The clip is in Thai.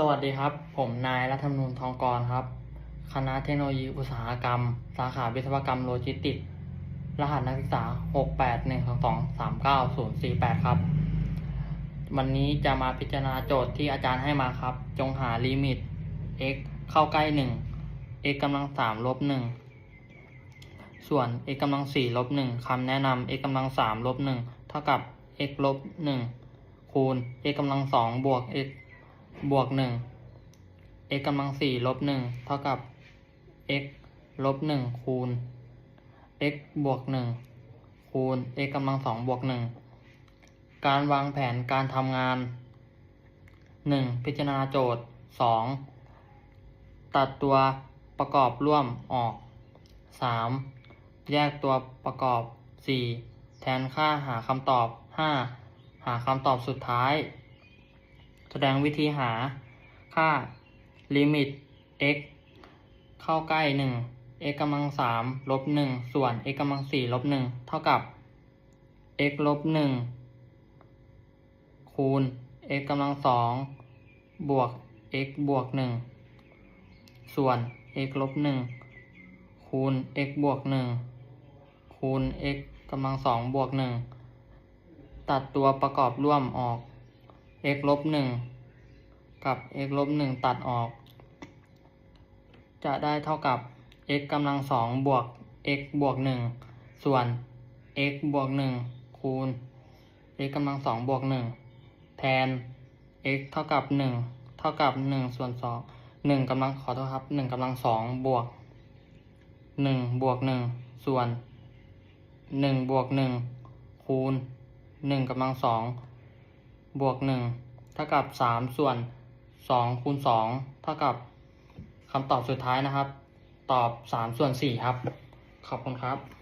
สวัสดีครับ ผมนายรัฐธรรมนูญทองกรครับ คณะเทคโนโลยีอุตสาหกรรม สาขาวิศวกรรมโลจิสติก รหัสนักศึกษา 681223948 ครับ วันนี้จะมาพิจารณาโจทย์ที่อาจารย์ให้มาครับ จงหาลิมิต x เข้าใกล้ 1 x กำลัง3ลบ1ส่วน x กำลัง4ลบ1คำแนะนำ x กำลัง3ลบ1เท่ากับ x ลบ1คูณ x กำลัง2บวก x บวกหนึ่ง x กำลังสี่ลบหนึ่งเท่ากับ x ลบหนึ่งคูณ x บวกหนึ่งคูณ x กำลังสองบวกหนึ่งการวางแผนการทำงานหนึ่งพิจารณาโจทย์สองตัดตัวประกอบร่วมออกสามแยกตัวประกอบสี่แทนค่าหาคำตอบห้าหาคำตอบสุดท้าย ดงวิธีหาค่าลิมิต x เข้าใกล้ 1 x กำลัง3ลบ1ส่วน x กำลัง4ลบ1เท่ากับ x ลบ1คูณ x กำลัง2บวก x บวก1ส่วน x ลบ1คูณ x บวก1คูณ x กำลัง2บวก1ตัดตัวประกอบร่วมออก x ลบหนึ่งกับ x ลบหนึ่งตัดออก จะได้เท่ากับ x กำลังสองบวก x บวกหนึ่งส่วน x บวกหนึ่งคูณ x กำลังสองบวกหนึ่งแทน x เท่ากับหนึ่งเท่ากับหนึ่งส่วนสองหนึ่งกำลังขอโทษครับหนึ่งกำลังสองบวกหนึ่งบวกหนึ่งส่วนหนึ่งบวกหนึ่งคูณหนึ่งกำลังสอง บวกหนึ่งเท่ากับสามส่วนสองคูณสองเท่ากับคำตอบสุดท้ายนะครับ ตอบสามส่วนสี่ครับ ขอบคุณครับ